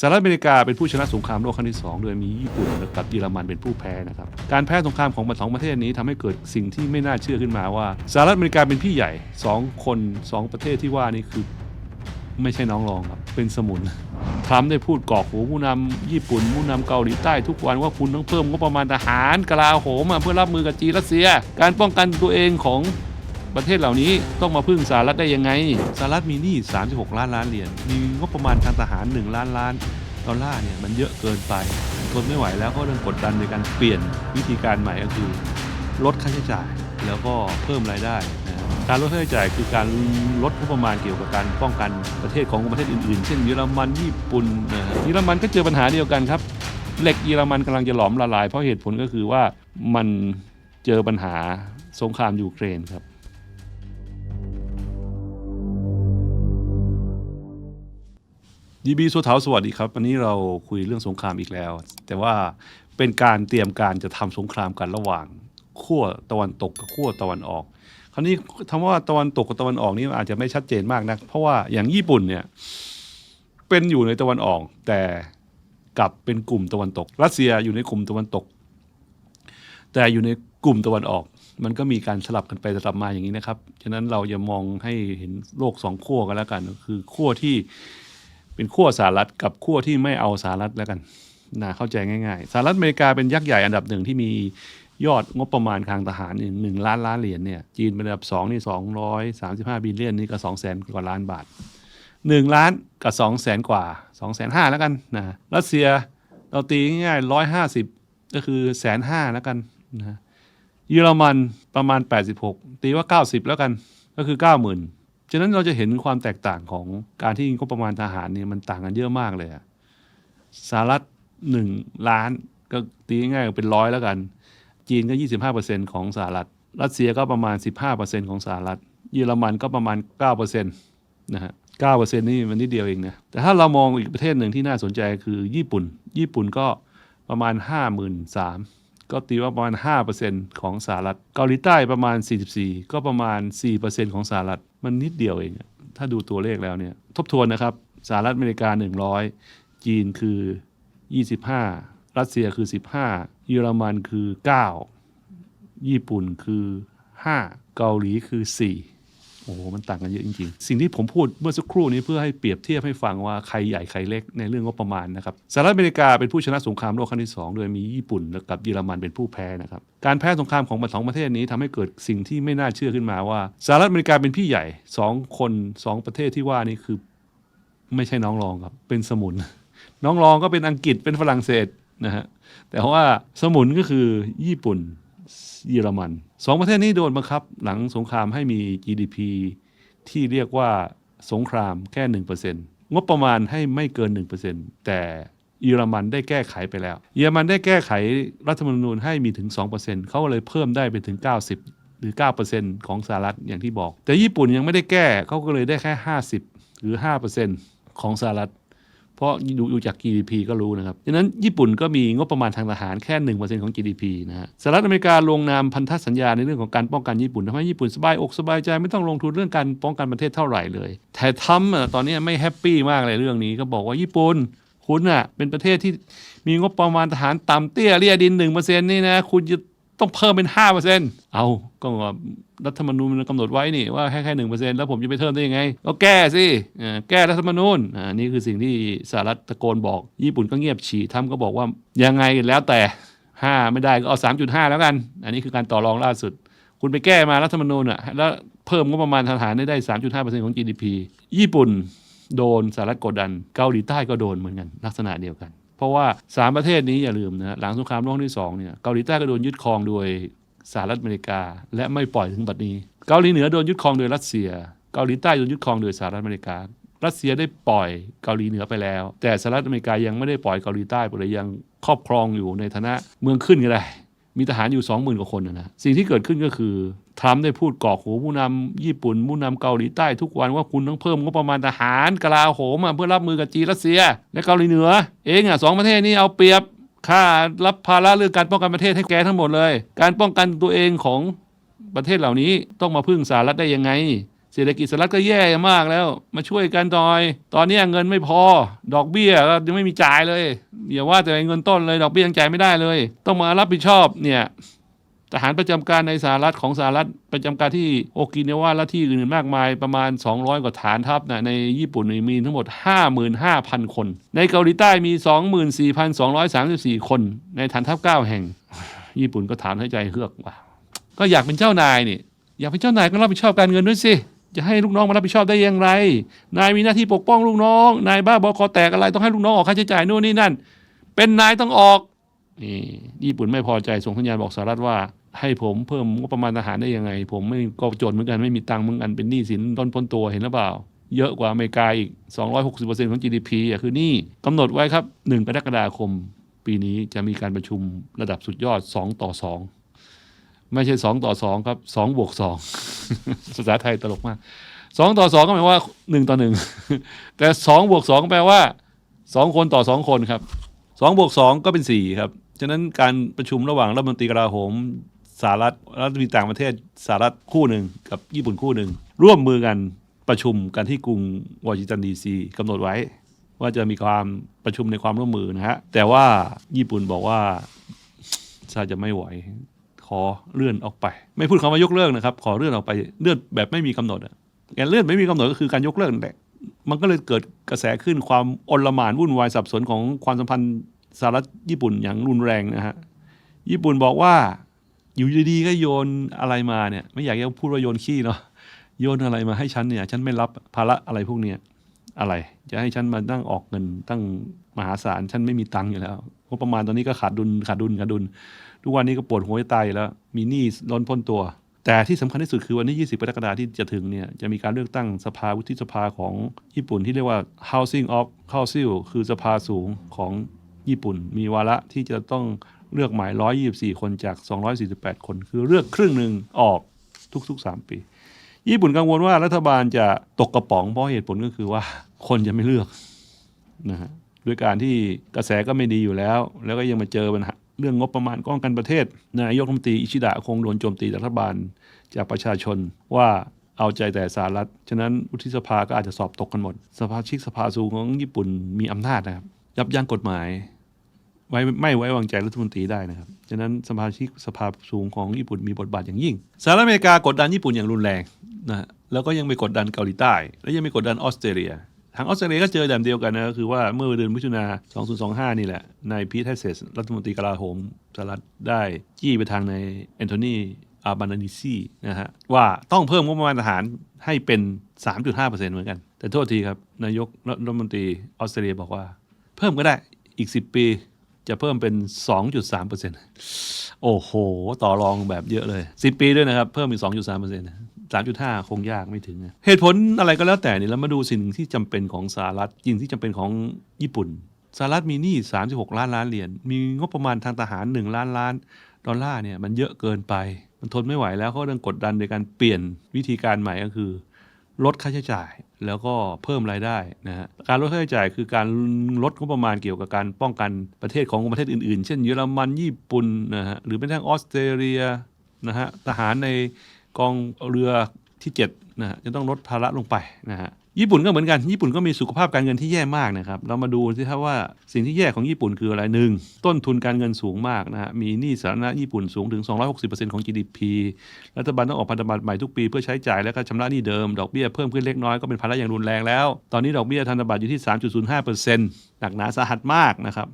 สหรัฐอเมริกาเป็นผู้ชนะสงครามโลกครั้งที่ 2 โดยมีญี่ปุ่นกับเยอรมันเป็นผู้แพ้นะครับ การแพ้สงครามของสองประเทศนี้ทำให้เกิดสิ่งที่ไม่น่าเชื่อขึ้นมาว่าสหรัฐอเมริกาเป็นพี่ใหญ่ 2 คน 2 ประเทศที่ว่านี่คือไม่ใช่น้องรองครับ เป็นสมุนทรัมป์ได้พูดกอกหูผู้นำญี่ปุ่นผู้นำเกาหลีใต้ทุกวันว่าคุณต้องเพิ่มงบประมาณทหารกลาโหมเพื่อรับมือกับจีนรัสเซีย การป้องกันตัวเองของ ประเทศเหล่านี้ต้องมาพึ่งสหรัฐได้ยังไงสหรัฐมีหนี้ 36 ล้านล้านเหรียญ มีงบประมาณทางทหาร 1 ล้านล้านดอลลาร์เนี่ยมันเยอะเกินไปทนไม่ไหวแล้วก็เริ่มกดดันในการเปลี่ยนวิธีการใหม่ก็คือลดค่าใช้จ่าย แล้วก็เพิ่มรายได้นะการลดค่าใช้จ่ายคือการลดงบประมาณเกี่ยวกับการป้องกันประเทศของประเทศอื่นๆ เช่นเยอรมันญี่ปุ่นนะเยอรมันก็เจอปัญหาเดียวกันครับเหล็กเยอรมันกำลังจะหลอมละลายเพราะเหตุผลก็คือว่ามันเจอปัญหาสงครามยูเครนครับ ยีบีสัวเถาสวัสดีครับ วันนี้เราคุยเรื่องสงครามอีกแล้ว แต่ว่าเป็นการเตรียมการจะทำสงครามกันระหว่างขั้วตะวันตกกับขั้วตะวันออก คราวนี้คำว่าตะวันตกกับตะวันออกนี่อาจจะไม่ชัดเจนมากนะเพราะว่าอย่างญี่ปุ่นเนี่ยเป็นอยู่ในตะวันออก แต่กลับเป็นกลุ่มตะวันตก รัสเซียอยู่ในกลุ่มตะวันตก แต่อยู่ในกลุ่มตะวันออก มันก็มีการสลับกันไปสลับมาอย่างนี้นะครับ ฉะนั้นเราอย่ามองให้เห็นโลกสองขั้วกันแล้วกัน คือขั้วที่ เป็นขั้วสหรัฐกับขั้วที่ไม่เอาสหรัฐแล้วกันนะเข้าใจง่ายๆสหรัฐอเมริกาเป็นยักษ์ใหญ่อันดับหนึ่งที่มียอดงบประมาณทางทหารเนี่หนึ่งล้านล้านเหรียญเนี่ยจีนเป็นอันดับสองนี่สองร้อยสามสิบห้าบิลเลียนนี่ก็สองแสนกว่าล้านบาทหนึ่งล้านกับสองแสนกว่าสองแสนห้าแล้วกันนะรัสเซียเราตีง่ายๆร้อยห้าสิบก็คือแสนห้าแล้วกันนะเยอรมันประมาณ86ตีว่า90แล้วกันก็คือ90,000 ฉะนั้นเราจะเห็นความแตกต่างของการที่งบประมาณทหารเนี่ยมันต่างกันเยอะมากเลยอะสหรัฐหนึ่งล้านก็ตีง่ายๆเป็นร้อยแล้วกัน จีนก็ 25%ของสหรัฐ รัสเซียก็ประมาณ 15%ของสหรัฐ เยอรมันก็ประมาณ 9%นะฮะ9%นี่มันนิดเดียวเองนะ แต่ถ้าเรามองอีกประเทศหนึ่งที่น่าสนใจคือญี่ปุ่น ญี่ปุ่นก็ประมาณ53,000ก็ตีว่าประมาณ5%ของสหรัฐ เกาหลีใต้ประมาณ44ก็ประมาณ4%ของสหรัฐ มันนิดเดียวเอง ถ้าดูตัวเลขแล้วเนี่ย ทบทวนนะครับ สหรัฐอเมริกา 100 จีนคือ 25 รัสเซียคือ 15 เยอรมันคือ 9 ญี่ปุ่นคือ 5 เกาหลีคือ 4 โอ้โหมันต่างกันเยอะจริงๆ สิ่งที่ผมพูดเมื่อสักครู่นี้เพื่อให้เปรียบเทียบให้ฟังว่าใครใหญ่ใครเล็กในเรื่องงบประมาณนะครับสหรัฐอเมริกาเป็นผู้ชนะสงครามโลกครั้งที่ 2 โดยมีญี่ปุ่นกับเยอรมันเป็นผู้แพ้นะครับการแพ้สงครามของสองประเทศนี้ทำให้เกิดสิ่งที่ไม่น่าเชื่อขึ้นมาว่าสหรัฐอเมริกาเป็นพี่ใหญ่ 2 คน 2 ประเทศที่ว่านี่คือ ไม่ใช่น้องรองครับเป็นสมุน น้องรองก็เป็นอังกฤษเป็นฝรั่งเศสนะฮะแต่ว่าสมุนก็คือญี่ปุ่น เยอรมันสองประเทศนี้โดนบังคับหลังสงครามให้มี GDP ที่เรียกว่าสงครามแค่ 1%งบประมาณให้ไม่เกิน 1%แต่เยอรมันได้แก้ไขไปแล้ว เยอรมันได้แก้ไขรัฐธรรมนูญให้มีถึง 2%เขาก็เลยเพิ่มได้ไปถึง 90 หรือ 9%ของสหรัฐอย่างที่บอก แต่ญี่ปุ่นยังไม่ได้แก้เขาก็เลยได้แค่ 50 หรือ 5%ของสหรัฐ เพราะดูดูจาก GDP ก็รู้นะครับดังนั้นญี่ปุ่นก็มีงบประมาณทางทหารแค่ 1%ของ GDP นะฮะสหรัฐอเมริกาลงนามพันธสัญญาในเรื่องของการป้องกันญี่ปุ่นทำให้ญี่ปุ่นสบายอกสบายใจไม่ต้องลงทุนเรื่องการป้องกันประเทศเท่าไหร่เลย แต่ทำตอนนี้ไม่แฮปปี้มากเลยเรื่องนี้ก็บอกว่าญี่ปุ่นคุณอะเป็นประเทศที่มีงบประมาณทหารต่ำเตี้ยเรียดิน1%นี่นะคุณจะ ต้องเพิ่มเป็น5%เอาก็รัฐธรรมนูญมันกำหนดไว้นี่ว่าแค่แค่หนึ่งเปอร์เซ็นต์แล้วผมจะไปเพิ่มได้ยังไง ก็แก้สิแก้รัฐธรรมนูญอ่านี่คือสิ่งที่สหรัฐตะโกนบอก ญี่ปุ่นก็เงียบฉี่ทำก็บอกว่ายังไงแล้วแต่5ไม่ได้ก็เอา3.5แล้วกัน อันนี้คือการต่อรองล่าสุด คุณไปแก้มารัฐธรรมนูญอะแล้วเพิ่มงบประมาณทหารได้ได้3.5%ของ GDP ญี่ปุ่นโดนสหรัฐกดดัน เกาหลีใต้ก็โดนเหมือนกัน ลักษณะเดียวกัน เพราะว่า 3 ประเทศนี้อย่าลืมนะหลังสงครามโลกครั้งที่2เนี่ยเกาหลีใต้ก็โดนยึดครองโดยสหรัฐอเมริกา และไม่ปล่อยถึงบัดนี้ เกาหลีเหนือโดนยึดครองโดยรัสเซีย เกาหลีใต้โดนยึดครองโดยสหรัฐอเมริกา รัสเซียได้ปล่อยเกาหลีเหนือไปแล้ว แต่สหรัฐอเมริกายังไม่ได้ปล่อยเกาหลีใต้ไปเลยยังครอบครองอยู่ในฐานะเมืองขึ้นก็ได้มีทหารอยู่ 20,000กว่าคนนะนะสิ่งที่เกิดขึ้นก็คือ ทรัมป์ได้พูดกอกหูผู้นำญี่ปุ่นผู้นำเกาหลีใต้ทุกวันว่าคุณต้องเพิ่มงบประมาณทหารกลาโหมเพื่อรับมือกับจีนรัสเซีย และเกาหลีเหนือ เองอะสองประเทศนี้เอาเปรียบค่ารับภาระเรื่องการป้องกันประเทศให้แกทั้งหมดเลย การป้องกันตัวเองของประเทศเหล่านี้ต้องมาพึ่งสหรัฐได้ยังไง เศเศรษฐกิจสหรัฐก็แย่มากแล้ว มาช่วยกันหน่อย ตอนนี้เงินไม่พอ ดอกเบี้ยก็ยังไม่มีจ่ายเลยอย่าว่าแต่เงินต้นเลย ดอกเบี้ยยังจ่ายไม่ได้เลย ต้องมารับผิดชอบเนี่ย ทหารประจำการในสหรัฐของสหรัฐประจำการที่โอกินาวาและที่อื่นๆมากมายประมาณ 200 กว่าฐานทัพนะในญี่ปุ่นมีทั้งหมด 55,000 คน ในเกาหลีใต้มี 24,234 คน ในฐานทัพ 9 แห่ง ญี่ปุ่นก็ถามให้ใจเฮือกว่า ก็อยากเป็นเจ้านายนี่ อยากเป็นเจ้านายก็รับผิดชอบการเงินด้วยสิจะให้ลูกน้องมารับผิดชอบได้อย่างไร นายมีหน้าที่ปกป้องลูกน้อง นายบ้าบอคอแตกอะไรต้องให้ลูกน้องออกค่าใช้จ่ายนู่นนี่นั่น เป็นนายต้องออก นี่ญี่ปุ่นไม่พอใจส่งสัญญาณบอกสหรัฐว่า ให้ผมเพิ่มงบประมาณทหารได้ยังไง ผมไม่ก็จนเหมือนกันไม่มีตังค์เหมือนกันเป็นหนี้สินต้นพ้นตัวเห็นหรือเปล่า เยอะกว่าอเมริกาอีก 260%ของ GDP อะคือหนี่กำหนดไว้ครับ 1 กรกฎาคม ปีนี้จะมีการประชุมระดับสุดยอด 2 ต่อ 2 ไม่ใช่ 2 ต่อ 2 ครับ2บวก2ภาษาไทยตลกมาก2ต่อ2ก็หมายว่า1ต่อ1แต่2บวก2แปลว่า2คนต่อ2คนครับ2บวก2ก็เป็น4ครับ ฉะนั้นการประชุมระหว่างรัฐมนตรีกลาโหมสหรัฐรัฐมนตรีต่างประเทศสหรัฐคู่หนึ่งกับญี่ปุ่นคู่หนึ่งร่วมมือกันประชุมกันที่กรุงวอชิงตันดีซีกำหนดไว้ ว่าจะมีความประชุมในความร่วมมือนะฮะแต่ว่าญี่ปุ่นบอกว่าถ้าจะไม่ไหวขอเลื่อนออกไป ไม่พูดคำว่ายกเลิกนะครับ ขอเลื่อนออกไปเลื่อนแบบไม่มีกำหนดอะการเลื่อนไม่มีกำหนดก็คือการยกเลิกแหละมันก็เลยเกิดกระแสขึ้นความอลหม่านวุ่นวายสับสนของความสัมพันธ์ สหรัฐญี่ปุ่นอย่างรุนแรงนะฮะญี่ปุ่นบอกว่าอยู่ดีๆก็โยนอะไรมาเนี่ย ไม่อยากจะพูดว่าโยนขี้เนาะโยนอะไรมาให้ฉันเนี่ย ฉันไม่รับภาระอะไรพวกเนี้ยอะไร จะให้ฉันมาตั้งออกเงินตั้งมหาศาลฉันไม่มีตังค์อยู่แล้วงบประมาณตอนนี้ก็ขาดดุลขาดดุลขาดดุล ทุกวันนี้ก็ปวดหัวจะตายแล้ว มีหนี้ล้นพ้นตัว แต่ที่สำคัญที่สุดคือวันที่20กรกฎาคมที่จะถึงเนี่ยจะมีการเลือกตั้งสภาวุฒิสภาของญี่ปุ่นที่เรียกว่า Housing of Council คือสภาสูงของ ญี่ปุ่น มีวาระที่จะต้องเลือกหมาย 124 คนจาก 248 คน คือเลือกครึ่งหนึ่งออกทุกๆ 3 ปี ญี่ปุ่นกังวลว่ารัฐบาลจะตกกระป๋องเพราะเหตุผลก็คือว่าคนจะไม่เลือกนะฮะด้วยการที่กระแสก็ไม่ดีอยู่แล้ว แล้วก็ยังมาเจอปัญหาเรื่องงบประมาณป้องกันประเทศ นายกรัฐมนตรีอิชิดะคงโดนโจมตีจากรัฐบาลจากประชาชนว่าเอาใจแต่สหรัฐ ฉะนั้นวุฒิสภาก็อาจจะสอบตกกันหมด สภาชิกสภาสูงของญี่ปุ่นมีอำนาจนะครับ ยับยั้งกฎหมาย ไว้ไม่ไว้วางใจรัฐมนตรีได้นะครับฉะนั้นสมาชิกสภาสูงของญี่ปุ่นมีบทบาทอย่างยิ่งสหรัฐอเมริกากดดันญี่ปุ่นอย่างรุนแรงนะแล้วก็ยังไปกดดันเกาหลีใต้ และยังไปกดดันออสเตรเลียทางออสเตรเลียก็เจอแบบเดียวกันนะก็คือว่าเมื่อเดือนมิถุนา2025 นี่แหละนายพีทเทสเซสรัฐมนตรีกลาโหมสหรัฐได้จี้ไปทางในแอนโทนีอาบานานิซีนะฮะว่าต้องเพิ่มงบประมาณทหารให้เป็น 3.5%เหมือนกัน แต่โทษทีครับ นายกรัฐมนตรีออสเตรเลียบอกว่า เพิ่มก็ได้อีก 10 ปี จะเพิ่มเป็น 2.3%โอ้โห ต่อรองแบบเยอะเลย 10 ปีด้วยนะครับ เพิ่มอีก 2.3% 3.5 คงยากไม่ถึงนะเหตุผลอะไรก็แล้วแต่เนี่ยเรามาดูสิ่งที่จำเป็นของสหรัฐสิ่งที่จำเป็นของญี่ปุ่นสหรัฐมีหนี้ 36 ล้านล้านเหรียญ มีงบประมาณทางทหาร 1 ล้านล้าน ดอลลาร์เนี่ยมันเยอะเกินไป มันทนไม่ไหวแล้วเขาเรื่องกดดันในการเปลี่ยนวิธีการใหม่ก็คือ ลดค่าใช้จ่าย แล้วก็เพิ่มรายได้นะฮะการลดค่าใช้จ่ายคือการลดงบประมาณเกี่ยวกับการป้องกันประเทศของประเทศอื่นๆ เช่นเยอรมันญี่ปุ่นนะฮะหรือแม้กระทั่งออสเตรเลียนะฮะทหารในกองเรือที่7นะฮะจะต้องลดภาระลงไปนะฮะ ญี่ปุ่นก็เหมือนกันญี่ปุ่นก็มีสุขภาพการเงินที่แย่มากนะครับเรามาดูสิครับว่าสิ่งที่แย่ของญี่ปุ่นคืออะไรหนึ่งต้นทุนการเงินสูงมากนะฮะมีหนี้สาธารณะญี่ปุ่นสูงถึง 260%ของ GDP รัฐบาลต้องออกพันธบัตรใหม่ทุกปีเพื่อใช้จ่ายและก็ชำระหนี้เดิมดอกเบี้ยเพิ่มขึ้นเล็กน้อยก็เป็นภาระอย่างรุนแรงแล้ว ตอนนี้ดอกเบี้ยพันธบัตรอยู่ที่ 3.05%หนักหนาสาหัสมากนะครับ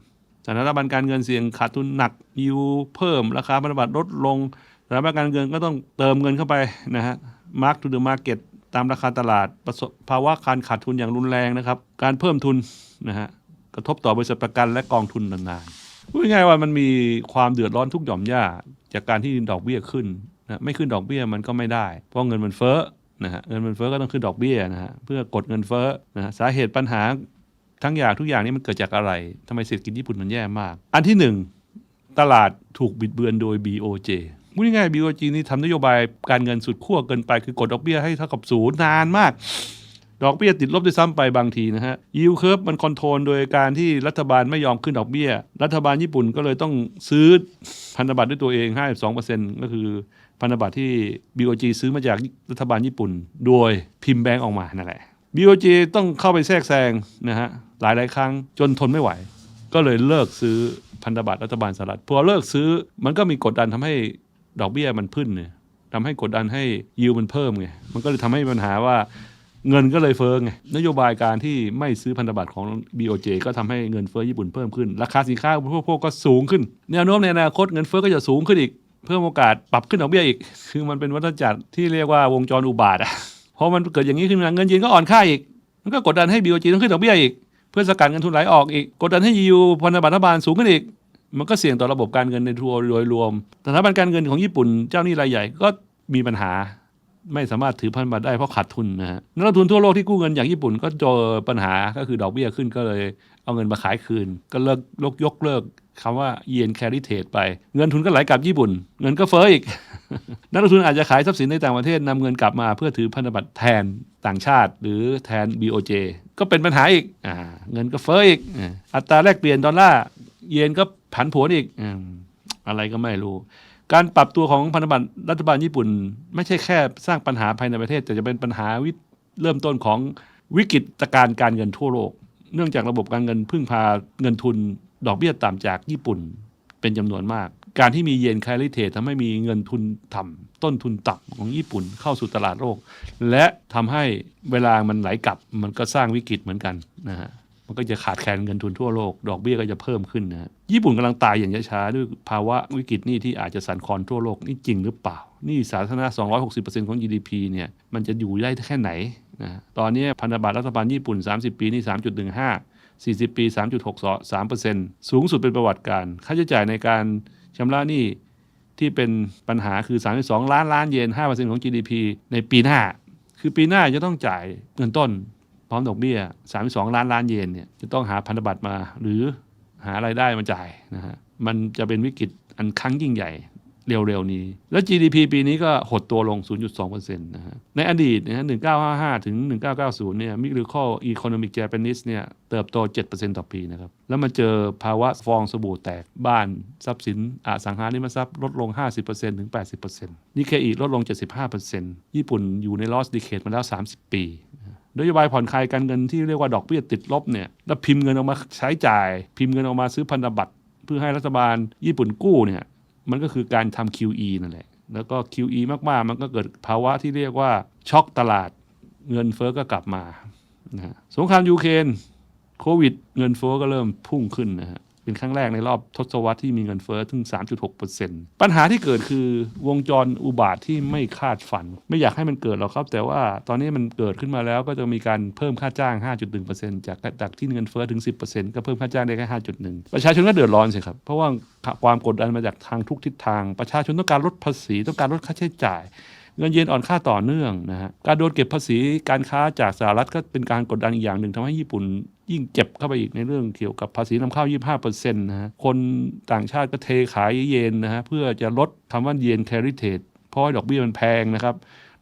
สถานบันการเงินเสี่ยงขาดทุนหนักยิวเพิ่มราคาพันธบัตรลดลงสถาบันการเงินก็ต้องเติมเงินเข้าไปนะฮะ mark to the market ต ตามราคาตลาดประสบภาวะการขาดทุนอย่างรุนแรงนะครับ การเพิ่มทุนนะฮะกระทบต่อบริษัทประกันและกองทุนนานๆพูดง่ายว่ามันมีความเดือดร้อนทุกหย่อมย่าจากการที่ดอกเบี้ยขึ้นนะไม่ขึ้นดอกเบี้ยมันก็ไม่ได้ เพราะเงินมันเฟ้อนะฮะเงินมันเฟ้อก็ต้องขึ้นดอกเบี้ยนะฮะเพื่อกดเงินเฟ้อนะฮะสาเหตุปัญหาทั้งอย่างทุกอย่างนี้มันเกิดจากอะไรทำไมเศรษฐกิจญี่ปุ่นมันแย่มาก อันที่หนึ่งตลาดถูกบิดเบือนโดย BOJ พูดง่ายๆ BOJ นี่ทำนโยบายการเงินสุดขั้วเกินไปคือกดดอกเบี้ยให้เท่ากับศูนย์นานมาก ดอกเบี้ยติดลบด้วยซ้ำไปบางทีนะฮะยิวเคิร์ฟมันคอนโทรลโดยการที่รัฐบาลไม่ยอมขึ้นดอกเบี้ย รัฐบาลญี่ปุ่นก็เลยต้องซื้อพันธบัตรด้วยตัวเอง52%ก็คือพันธบัตรที่ BOJ ซื้อมาจากรัฐบาลญี่ปุ่น โดยพิมพ์แบงก์ออกมานั่นแหละ BOJ ต้องเข้าไปแทรกแซงนะฮะหลายหลายครั้งจนทนไม่ไหว ก็เลยเลิกซื้อพันธบัตรรัฐบาลสหรัฐพอเลิกซื้อมันก็มีกดดันทำให้ ดอกเบี้ยมันขึ้นเนี่ยทำให้กดดันให้ยิวมันเพิ่มไง มันก็เลยทำให้ปัญหาว่าเงินก็เลยเฟ้อไง นโยบายการที่ไม่ซื้อพันธบัตรของ BOJ ก็ทำให้เงินเฟ้อญี่ปุ่นเพิ่มขึ้น ราคาสินค้าอุปโภคก็สูงขึ้น แนวโน้มในอนาคตเงินเฟ้อก็จะสูงขึ้นอีก เพิ่มโอกาสปรับขึ้นดอกเบี้ยอีก คือมันเป็นวัฏจักรที่เรียกว่าวงจรอุบาทอะพอมันเกิดอย่างนี้ขึ้นมาเงินเยนก็อ่อนค่าอีก มันก็กดดันให้ BOJ ต้องขึ้นดอกเบี้ยอีก เพื่อสกัดเงินทุนไหลออกอีก กดดันให้ยูพันธบัตรรัฐบาลสูงขึ้นอีก มันก็เสี่ยงต่อระบบการเงินในทัวร์โดยรวมสถาบันการเงินของญี่ปุ่นเจ้าหนี้รายใหญ่ก็มีปัญหาไม่สามารถถือพันธบัตรได้เพราะขาดทุนนะฮะนักลงทุนทั่วโลกที่กู้เงินอย่างญี่ปุ่นก็เจอปัญหาก็คือดอกเบี้ยขึ้นก็เลยเอาเงินมาขายคืน ก็เลิกลกยกเลิกคำว่าเยนแคริเทดไป เงินทุนก็ไหลกลับญี่ปุ่น เงินก็เฟ้ออีก นักลงทุนอาจจะขายทรัพย์สินในต่างประเทศนำเงินกลับมาเพื่อถือพันธบัตรแทนต่างชาติ หรือแทน BOJ ก็เป็นปัญหาอีกอเงินก็เฟ้ออีก อัตราแลกเปลี่ยนดอลลาร์ เยนก็ผันผวนอีกอืมอะไรก็ไม่รู้ การปรับตัวของพันธบัตรรัฐบาลญี่ปุ่น ไม่ใช่แค่สร้างปัญหาภายในประเทศ แต่จะเป็นปัญหาวิเริ่มต้นของวิกฤตการณ์การเงินทั่วโลก เนื่องจากระบบการเงินพึ่งพาเงินทุนดอกเบี้ยต่ำจากญี่ปุ่นเป็นจำนวนมาก การที่มีเยนแคลิเทททำให้มีเงินทุนต่ำต้นทุนต่ำของญี่ปุ่นเข้าสู่ตลาดโลก และทำให้เวลามันไหลกลับมันก็สร้างวิกฤตเหมือนกันนะฮะ มันก็จะขาดแคลนเงินทุนทั่วโลก ดอกเบี้ยก็จะเพิ่มขึ้นนะญี่ปุ่นกำลังตายอย่างช้าๆด้วยภาวะวิกฤตนี้ที่อาจจะสั่นคลอนทั่วโลกนี่จริงหรือเปล่า นี่สาธารณะ260%ของ GDP เนี่ยมันจะอยู่ได้แค่ไหนนะตอนนี้พันธบัตรรัฐบาลญี่ปุ่น 30 ปีนี่3.15 40 ปี 3.63%สูงสุดเป็นประวัติการ ค่าใช้จ่ายในการชำระหนี้ที่เป็นปัญหาคือ 32 ล้านล้านเยน 5%ของ GDP ในปีหน้า คือปีหน้าจะต้องจ่ายเงินต้น ร้อมดอกเบี้ย 32 ล้านล้านเยนเนี่ยจะต้องหาพันธบัตรมา หรือหาไรายได้มาจ่ายนะฮะมันจะเป็นวิกฤตอันครั้งยิ่งใหญ่เร็วๆนี้ แล้ว GDP ปีนี้ก็หดตัวลง 0.2%นะฮะ ในอดีตนะฮะ1955 ถึง 1990 เนี่ย Microeconomic Economic Japanese เนี่ย เติบโต 7%ต่อปีนะครับ แล้วมาเจอภาวะฟองสบู่แตก บ้านทรัพย์สินอสังหาริมทรัพย์ลดลง 50%ถึง 80%นิเคอีลดลง 75%ญี่ปุ่นอยู่ใน loss decade มาแล้ว 30 ปี นโยบายผ่อนคลายการเงินที่เรียกว่าดอกเบี้ยติดลบเนี่ยแล้วพิมพ์เงินออกมาใช้จ่าย พิมพ์เงินออกมาซื้อพันธบัตรเพื่อให้รัฐบาลญี่ปุ่นกู้เนี่ยมันก็คือการทำ QE นั่นแหละ แล้วก็ QE มากๆ มันก็เกิดภาวะที่เรียกว่าช็อกตลาดเงินเฟ้อก็กลับมานะสงครามยูเครนโควิด เงินเฟ้อก็เริ่มพุ่งขึ้นนะฮะ เป็นครั้งแรกในรอบทศวรรษที่มีเงินเฟ้อถึง 3.6%ปัญหาที่เกิดคือวงจรอุบาทที่ไม่คาดฝัน ไม่อยากให้มันเกิดหรอกครับ แต่ว่าตอนนี้มันเกิดขึ้นมาแล้วก็จะมีการเพิ่มค่าจ้าง 5.1%จากจากที่เงินเฟ้อถึง 10%ก็เพิ่มค่าจ้างได้แค่ 5.1 ประชาชนก็เดือดร้อนสิครับ เพราะว่าความกดดันมาจากทางทุกทิศทาง ประชาชนต้องการลดภาษีต้องการลดค่าใช้จ่ายเงินเยนอ่อนค่าต่อเนื่องนะฮะ การโดนเก็บภาษีการค้าจากสหรัฐก็เป็นการกดดันอีกอย่างหนึ่งทำให้ญี่ปุ่น ยิ่งเจ็บเข้าไปอีกในเรื่องเกี่ยวกับภาษีนำเข้า 25%นะฮะคนต่างชาติก็เทขายเยนนะฮะเพื่อจะลดคำว่าเยนแคริเทดเพราะดอกเบี้ยมันแพงนะครับ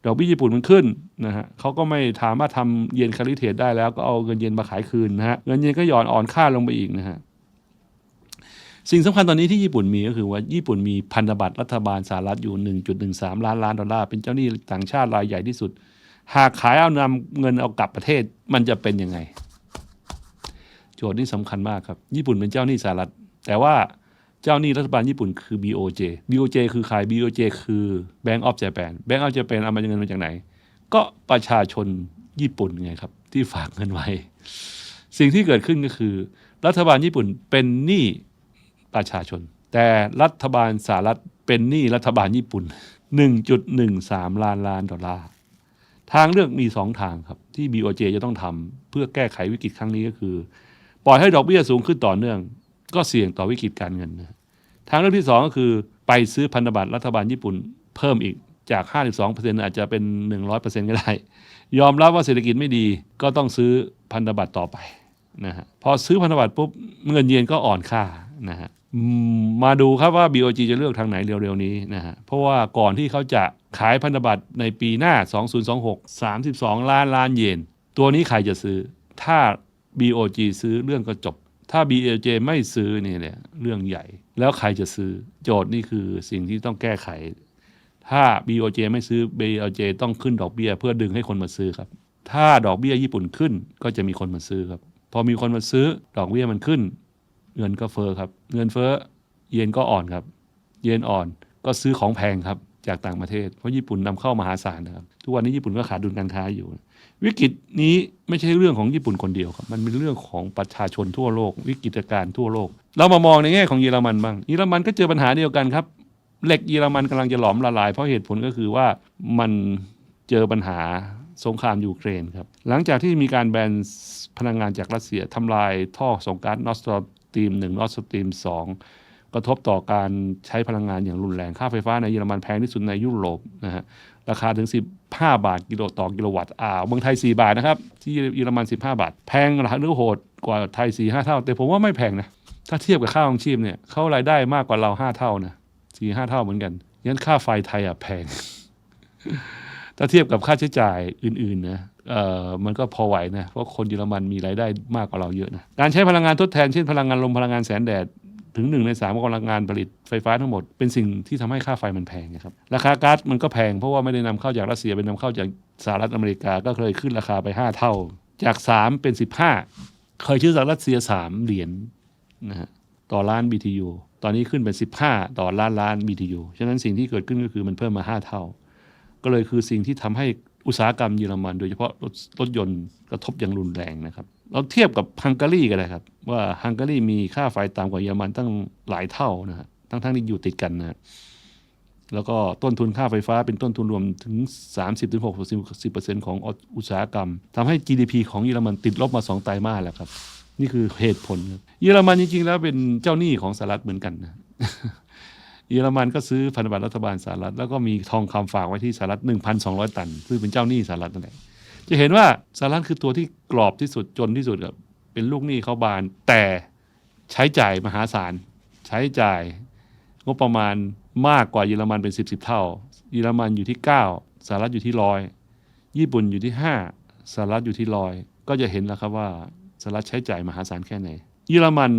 ดอกเบี้ยญี่ปุ่นมันขึ้นนะฮะเขาก็ไม่สามารถทำเยนแคริเทดได้แล้วก็เอาเงินเยนมาขายคืนนะฮะเงินเยนก็หย่อนอ่อนค่าลงไปอีกนะฮะสิ่งสำคัญตอนนี้ที่ญี่ปุ่นมีก็คือว่าญี่ปุ่นมีพันธบัตรรัฐบาลสหรัฐอยู่ 1.13 ล้านล้านดอลลาร์เป็นเจ้าหนี้ต่างชาติรายใหญ่ที่สุด หากขายเอานำเงินเอากลับประเทศมันจะเป็นยังไง จทย์นี้สำคัญมากครับ ญี่ปุ่นเป็นเจ้าหนี้สหรัฐ แต่ว่าเจ้าหนี้รัฐบาลญี่ปุ่นคือ BOJ BOJ คือใคร BOJ คือ Bank of Japan Bank of Japan เอามาเงินมาจากไหน ก็ประชาชนญี่ปุ่นไงครับ ที่ฝากเงินไว้ สิ่งที่เกิดขึ้นก็คือ รัฐบาลญี่ปุ่นเป็นหนี้ประชาชน แต่รัฐบาลสหรัฐเป็นหนี้รัฐบาลญี่ปุ่น 1.13 ล้านล้านดอลลาร์ทางเลือกมีสองทางครับ ที่ BOJ จะต้องทำเพื่อแก้ไขวิกฤตครั้งนี้ก็คือ ปล่อยให้ดอกเบี้ยสูงขึ้นต่อเนื่อง ก็เสี่ยงต่อวิกฤตการเงินนะทางเลือกที่สองก็คือไปซื้อพันธบัตรรัฐบาลญี่ปุ่นเพิ่มอีกจาก 52%อาจจะเป็น 100%ก็ได้ ยอมรับว่าเศรษฐกิจไม่ดีก็ต้องซื้อพันธบัตรต่อไปนะฮะพอซื้อพันธบัตรปุ๊บเงินเยนก็อ่อนค่านะฮะมมาดูครับว่า BOG จะเลือกทางไหนเร็วๆนี้นะฮะเพราะว่าก่อนที่เขาจะขายพันธบัตรในปีหน้า 2026 32 ล้านล้านเยน ตัวนี้ใครจะซื้อ ถ้า BOG ซื้อเรื่องก็จบ ถ้า BOJ ไม่ซื้อนี่เนี่ยเรื่องใหญ่ แล้วใครจะซื้อโจทย์นี่คือสิ่งที่ต้องแก้ไข ถ้า BOJ ไม่ซื้อ BOJ ต้องขึ้นดอกเบี้ยเพื่อดึงให้คนมาซื้อครับ ถ้าดอกเบี้ยญี่ปุ่นขึ้นก็จะมีคนมาซื้อครับ พอมีคนมาซื้อดอกเบี้ยมันขึ้น เงินก็เฟ้อครับ เงินเฟ้อเยนก็อ่อนครับ เยนอ่อนก็ซื้อของแพงครับ จากต่างประเทศ เพราะญี่ปุ่นนำเข้ามหาศาลนะครับ ทุกวันนี้ญี่ปุ่นก็ขาดดุลการค้าอยู่ วิกฤตนี้ไม่ใช่เรื่องของญี่ปุ่นคนเดียวครับ มันเป็นเรื่องของประชาชนทั่วโลก วิกฤตการณ์ทั่วโลก เรามามองในแง่ของเยอรมันบ้าง เยอรมันก็เจอปัญหาเดียวกันครับ เหล็กเยอรมันกำลังจะหลอมละลาย เพราะเหตุผลก็คือว่ามันเจอปัญหาสงครามยูเครนครับ หลังจากที่มีการแบนพลังงานจากรัสเซียทำลายท่อส่งก๊าซนอสตตรีมหนึ่งนอสตรีมสอง กระทบต่อการใช้พลังงานอย่างรุนแรง ค่าไฟฟ้าในเยอรมันแพงที่สุดในยุโรปนะฮะ ราคาถึง 15 บาทกิโลต่อกิโลวัตต์อ่าวเมืองไทย 4 บาทนะครับ ที่เยอรมัน 15 บาท แพงหรือโหดกว่าไทย 4 5 เท่า แต่ผมว่าไม่แพงนะ ถ้าเทียบกับค่าของชีพเนี่ยเขารายได้มากกว่าเรา 5 เท่านะ4 5เท่าเหมือนกันงั้นค่าไฟไทยอะแพง ถ้าเทียบกับค่าใช้จ่ายอื่นๆนะเอ่อมันก็พอไหวนะ เพราะคนเยอรมันมีรายได้มากกว่าเราเยอะนะ การใช้พลังงานทดแทนเช่นพลังงานลมพลังงานแสงแดด ถึงหนึ่งในสามของพลังงานผลิตไฟฟ้าทั้งหมด เป็นสิ่งที่ทำให้ค่าไฟมันแพงนะครับราคาก๊าซมันก็แพงเพราะว่าไม่ได้นำเข้าจากรัสเซียเป็นนำเข้าจากสหรัฐอเมริกาก็เคยขึ้นราคาไป 5 เท่า จาก 3 เป็น 15 เคยชื่อจากรัสเซีย 3 เหรียญนะฮะต่อล้าน BTU ตอนนี้ขึ้นเป็น 15 ต่อล้านล้าน BTU ฉะนั้นสิ่งที่เกิดขึ้นก็คือมันเพิ่มมา 5 เท่า ก็เลยคือสิ่งที่ทำให้อุตสาหกรรมเยอรมัน โดยเฉพาะรถรถยนต์กระทบอย่างรุนแรงนะครับ เราเทียบกับฮังการีกันเลยครับ ว่าฮังการีมีค่าไฟต่ำกว่าเยอรมันตั้งหลายเท่านะฮะทั้งทั้งๆที่อยู่ติดกันนะแล้วก็ต้นทุนค่าไฟฟ้าเป็นต้นทุนรวมถึง 30-60%ของอุตสาหกรรมทำให้ GDP ของเยอรมันติดลบมา 2 ไตรมาสแล้วครับ นี่คือเหตุผลครับเยอรมันจริงๆ แล้วเป็นเจ้าหนี้ของสหรัฐเหมือนกันนะเยอรมันก็ซื้อพันธบัตรรัฐบาลสหรัฐ แล้วก็มีทองคำฝากไว้ที่สหรัฐ 1,200 ตัน ซึ่งเป็นเจ้าหนี้สหรัฐนั่นแหละ จะเห็นว่าสหรัฐคือตัวที่กรอบที่สุดจนที่สุดครับเป็นลูกหนี้เขาบาน แต่ใช้จ่ายมหาศาล ใช้จ่ายงบประมาณมากกว่าเยอรมันเป็นสิบสิบเท่า เยอรมันอยู่ที่ 9สหรัฐอยู่ที่ร้อยญี่ปุ่นอยู่ที่ 5สหรัฐอยู่ที่ร้อยก็จะเห็นแล้วครับว่าสหรัฐใช้จ่ายมหาศาลแค่ไหน เยอรมัน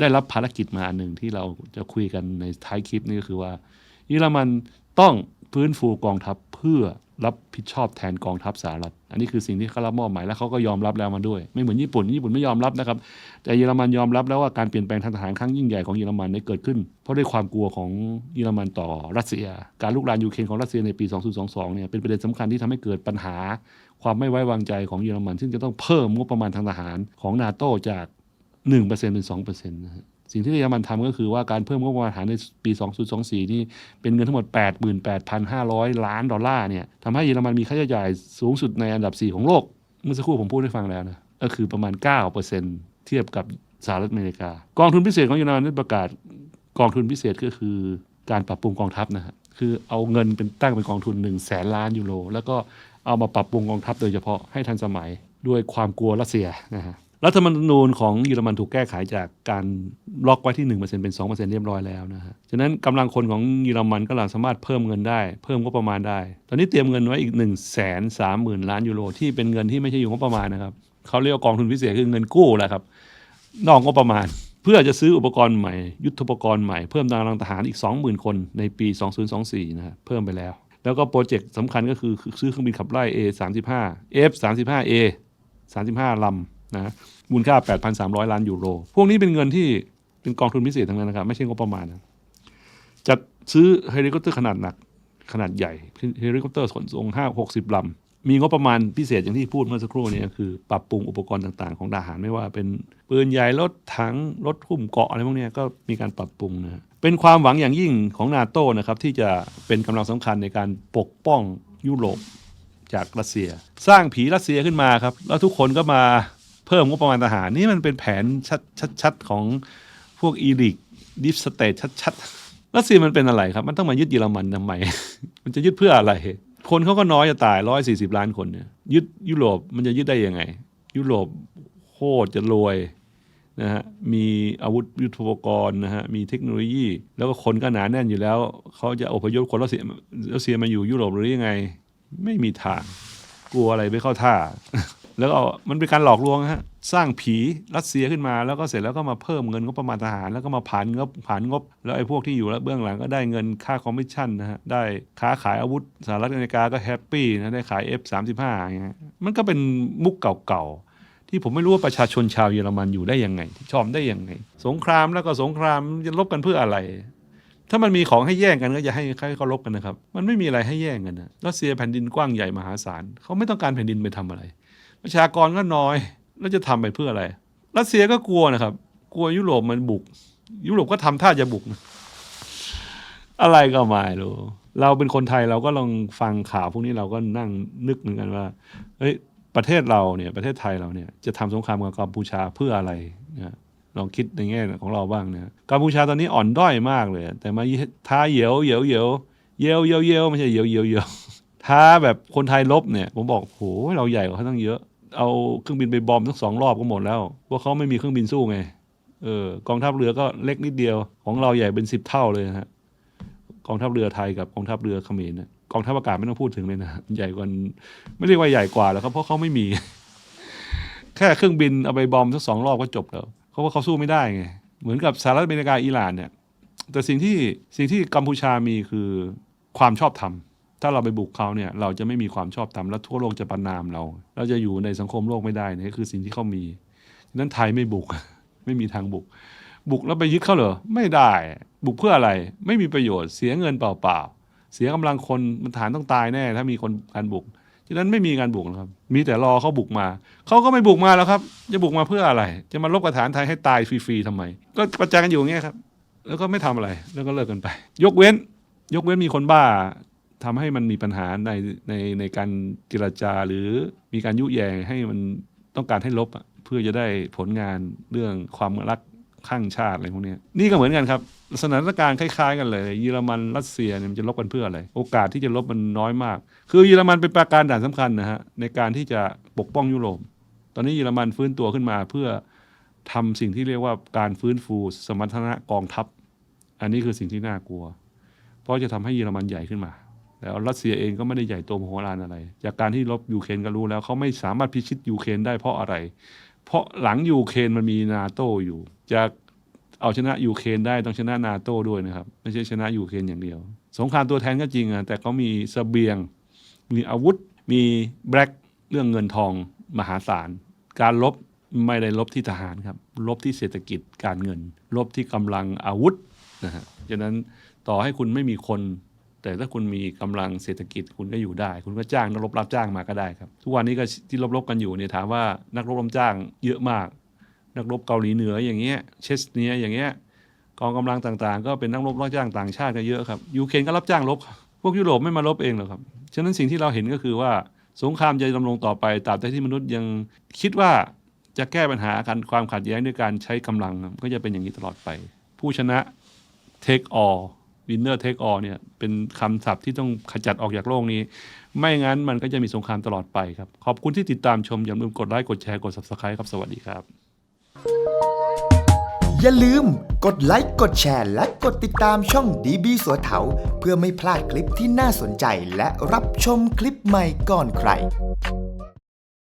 ได้รับภารกิจมาอันหนึ่งที่เราจะคุยกันในท้ายคลิปนี้ก็คือว่า เยอรมันต้องฟื้นฟูกองทัพเพื่อ รับผิดชอบแทนกองทัพสหรัฐ อันนี้คือสิ่งที่เขารับมอบหมายและเขาก็ยอมรับแล้วมาด้วย ไม่เหมือนญี่ปุ่น ญี่ปุ่นไม่ยอมรับนะครับ แต่เยอรมันยอมรับแล้วว่าการเปลี่ยนแปลงทางทหารครั้งยิ่งใหญ่ของเยอรมันได้เกิดขึ้น เพราะด้วยความกลัวของเยอรมันต่อรัสเซีย การลุกรานยูเครนของรัสเซียในปี 2022 เนี่ยเป็นประเด็นสำคัญที่ทำให้เกิดปัญหา ความไม่ไว้วางใจของเยอรมัน ซึ่งจะต้องเพิ่มงบประมาณทางทหารของนาโตจาก1%เป็น2%นะฮะ สิ่งที่เยอรมันทำก็คือว่าการเพิ่มงบประมาณทหารในปี 2024 นี่เป็นเงินทั้งหมด 88,500 ล้านดอลลาร์เนี่ยทำให้เยอรมันมีค่าใช้จ่ายสูงสุดในอันดับ 4 ของโลก เมื่อสักครู่ผมพูดให้ฟังแล้วนะก็คือประมาณ 9%เทียบกับสหรัฐอเมริกา กองทุนพิเศษของเยอรมันได้ประกาศกองทุนพิเศษก็คือการปรับปรุงกองทัพนะฮะคือเอาเงินเป็นตั้งเป็นกองทุน1 0 0 0 0แสนล้านยูโรแล้วก็เอามาปรับปรุงกองทัพโดยเฉพาะให้ทันสมัยด้วยความกลัวรัสเซียนะฮะ รัฐธรรมนูญของเยอรมันถูกแก้ไขจากการล็อกไว้ที่ 1%เป็น 2%เรียบร้อยแล้วนะฮะ ฉะนั้นกำลังคนของเยอรมันก็สามารถเพิ่มเงินได้ เพิ่มงบประมาณได้ ตอนนี้เตรียมเงินไว้อีก1 3 0 0 0 0ล้านยูโรที่เป็นเงินที่ไม่ใช่อยู่งบประมาณนะครับเขาเรียกกองทุนพิเศษคือเงินกู้แหละครับนอกงบประมาณ เพื่อจะซื้ออุปกรณ์ใหม่ ยุทธปกรณ์ใหม่เพิ่มกำลังทหารอีก 20,000 คนในปี 2024 นะฮะเพิ่มไปแล้ว แล้วก็โปรเจกต์สำคัญก็คือซื้อเครื่องบินขับไล่ A35 F35A 35ลำ นะมูลค่า 8,300 ล้านยูโร พวกนี้เป็นเงินที่เป็นกองทุนพิเศษทั้งนั้นนะครับ ไม่ใช่งบประมาณนะจัดซื้อเฮลิคอปเตอร์ขนาดหนักขนาดใหญ่เฮลิคอปเตอร์ขนส่ง5 60ลำมีงบประมาณพิเศษอย่างที่พูดเมื่อสักครู่นี้คือ ปรับปรุงอุปกรณ์ต่างๆ ของทหารไม่ว่าเป็นปืนใหญ่รถถังรถหุ้มเกาะอะไรพวกนี้ก็มีการปรับปรุงนะเป็นความหวังอย่างยิ่งของนาโต้นะครับที่จะเป็นกำลังสำคัญในการปกป้องยุโรปจากรัสเซีย สร้างผีรัสเซียขึ้นมาครับ แล้วทุกคนก็มา พิ่มงบประมาณทหาร นี่มันเป็นแผนชัดๆของพวกอีริกดิฟสเตทชัดๆรัสเซียมันเป็นอะไรครับ มันต้องมายึดเยอรมันทำไม มันจะยึดเพื่ออะไร คนเขาก็น้อยจะตายร้อยสี่สิบล้านคนเนี่ยยึดยุโรปมันจะยึดได้ยังไง ยุโรปโคตรจะรวยนะฮะมีอาวุธยุทโธปกรณ์นะฮะมีเทคโนโลยี แล้วก็คนก็หนาแน่นอยู่แล้ว เขาจะอพยพคนรัสเซียรัสเซียมาอยู่ยุโรปหรือยังไง ไม่มีทางกลัวอะไรไม่เข้าท่า แล้วก็มันเป็นการหลอกลวงฮะสร้างผีรัสเซียขึ้นมาแล้วก็เสร็จแล้วก็มาเพิ่มเงินงบประมาณทหารแล้วก็มาผ่านงบผ่านงบ แล้วไอ้พวกที่อยู่แล้วเบื้องหลังก็ได้เงินค่าคอมมิชชั่นนะฮะได้ค้าขายอาวุธสหรัฐอเมริกาก็แฮปปี้นะได้ขาย F35 อย่างเงี้ยมันก็เป็นมุกเก่าๆ ที่ผมไม่รู้ว่าประชาชนชาวเยอรมันอยู่ได้ยังไง ชอบได้ยังไง สงครามแล้วก็สงครามจะลบกันเพื่ออะไรถ้ามันมีของให้แย่งกันก็จะให้ใครเขาลบกันนะครับ มันไม่มีอะไรให้แย่งกันนะรัสเซียแผ่นดินกว้างใหญ่มหาศาลเขาไม่ต้องการแผ่นดินไปทำอะไร ประชากรก็น้อย แล้วจะทำไปเพื่ออะไร รัสเซียก็กลัวนะครับ กลัวยุโรปมันบุก ยุโรปก็ทำท่าจะบุก อะไรก็ไม่รู้เราเป็นคนไทยเราก็ลองฟังข่าวพวกนี้เราก็นั่งนึกเหมือนกันว่า เฮ้ยประเทศเราเนี่ยประเทศไทยเราเนี่ยจะทำสงครามกับกัมพูชาเพื่ออะไรนะลองคิดในแง่ของเราบ้างนะกัมพูชาตอนนี้อ่อนด้อยมากเลย แต่มาท้าเหยวเหยวเหยวเยวเยวเยวไม่ใช่เหยวเยวเยวท้าแบบคนไทยลบเนี่ย ผมบอกโหเราใหญ่กว่าเขาตั้งเยอะ เอาเครื่องบินไปบอมทั้งสองรอบก็หมดแล้วเพราะเขาไม่มีเครื่องบินสู้ไงเออกองทัพเรือก็เล็กนิดเดียว ของเราใหญ่เป็นสิบเท่าเลยนะฮะกองทัพเรือไทยกับกองทัพเรือเขมรนะกองทัพอากาศไม่ต้องพูดถึงเลยนะใหญ่กว่าไม่เรียกว่าใหญ่กว่าแล้วครับเพราะเขาไม่มี แค่เครื่องบินเอาไปบอมทั้งสองรอบก็จบแล้วเพราะว่าเขาสู้ไม่ได้ไงเหมือนกับสหรัฐอเมริกาอิหร่านเนี่ยแต่สิ่งที่สิ่งที่กัมพูชามีคือความชอบธรรม ถ้าเราไปบุกเขาเนี่ยเราจะไม่มีความชอบธรรมและทั่วโลกจะประนามเรา เราจะอยู่ในสังคมโลกไม่ได้นี่คือสิ่งที่เขามีฉะนั้นไทยไม่บุก ไม่มีทางบุก บุกแล้วไปยึดเขาเหรอไม่ได้ บุกเพื่ออะไร ไม่มีประโยชน์เสียเงินเปล่าๆเสียกำลังคนมันฐานต้องตายแน่ ถ้ามีคนการบุกฉะนั้นไม่มีการบุกนะครับ มีแต่รอเขาบุกมาเขาก็ไม่บุกมาแล้วครับ จะบุกมาเพื่ออะไร จะมาลบกับฐานไทยให้ตายฟรีๆทำไม ก็ประจานกันอยู่อย่างเงี้ยครับ แล้วก็ไม่ทำอะไรแล้วก็เลิกกันไป ยกเว้น ยกเว้นมีคนบ้า ทำให้มันมีปัญหาในในในการเจรจาหรือมีการยุแยงให้มันต้องการให้ลบเพื่อจะได้ผลงานเรื่องความรักข้างชาติอะไรพวกนี้นี่ก็เหมือนกันครับสถานการณ์คล้ายๆกันเลยเยอรมันรัสเซียเนี่ยมันจะลบกันเพื่ออะไร โอกาสที่จะลบมันน้อยมาก คือเยอรมันเป็นปราการด่านสำคัญนะฮะในการที่จะปกป้องยุโรปตอนนี้เยอรมันฟื้นตัวขึ้นมาเพื่อทำสิ่งที่เรียกว่าการฟื้นฟูสมรรถนะกองทัพ อันนี้คือสิ่งที่น่ากลัว เพราะจะทำให้เยอรมันใหญ่ขึ้นมา แล้วรัสเซียเองก็ไม่ได้ใหญ่โตมโหฬารอะไร จากการที่ลบยูเครนก็รู้แล้วเขาไม่สามารถพิชิตยูเครนได้เพราะอะไร เพราะหลังยูเครนมันมีนาโตอยู่ จะเอาชนะยูเครนได้ต้องชนะนาโตด้วยนะครับ ไม่ใช่ชนะยูเครนอย่างเดียว สงครามตัวแทนก็จริงอะแต่เขามีเสบียง มีอาวุธ มีแบล็กเรื่องเงินทองมหาศาล การลบไม่ได้ลบที่ทหารครับ ลบที่เศรษฐกิจการเงิน ลบที่กำลังอาวุธนะฮะฉะนั้นต่อให้คุณไม่มีคน แต่ถ้าคุณมีกำลังเศรษฐกิจคุณก็อยู่ได้ คุณก็จ้างนักรบรับจ้างมาก็ได้ครับ ทุกวันนี้ก็ที่รบๆกันอยู่เนี่ยถามว่านักรบรับจ้างเยอะมาก นักรบเกาหลีเหนืออย่างเงี้ยเชสเนียอย่างเงี้ยกองกำลังต่างๆ ก็เป็นนักรบรับจ้างต่างชาติก็เยอะครับยูเครนก็รับจ้างรบ พวกยุโรปไม่มาลบเองหรอกครับฉะนั้นสิ่งที่เราเห็นก็คือว่าสงครามจะดำรงต่อไปตราบใดที่มนุษย์ยังคิดว่าจะแก้ปัญหาการความขัดแย้งด้วยการใช้กำลังก็จะเป็นอย่างนี้ตลอดไป ผู้ชนะ take all winner take all เนี่ยเป็นคำศัพท์ที่ต้องขจัดออกจากโลกนี้ ไม่งั้นมันก็จะมีสงครามตลอดไปครับ ขอบคุณที่ติดตามชม อย่าลืมกดไลค์ กดแชร์ กด subscribe ครับ สวัสดีครับ อย่าลืมกดไลค์กดแชร์ และกดติดตามช่องดีบีสัวเถาเพื่อไม่พลาดคลิปที่น่าสนใจและรับชมคลิปใหม่ก่อนใคร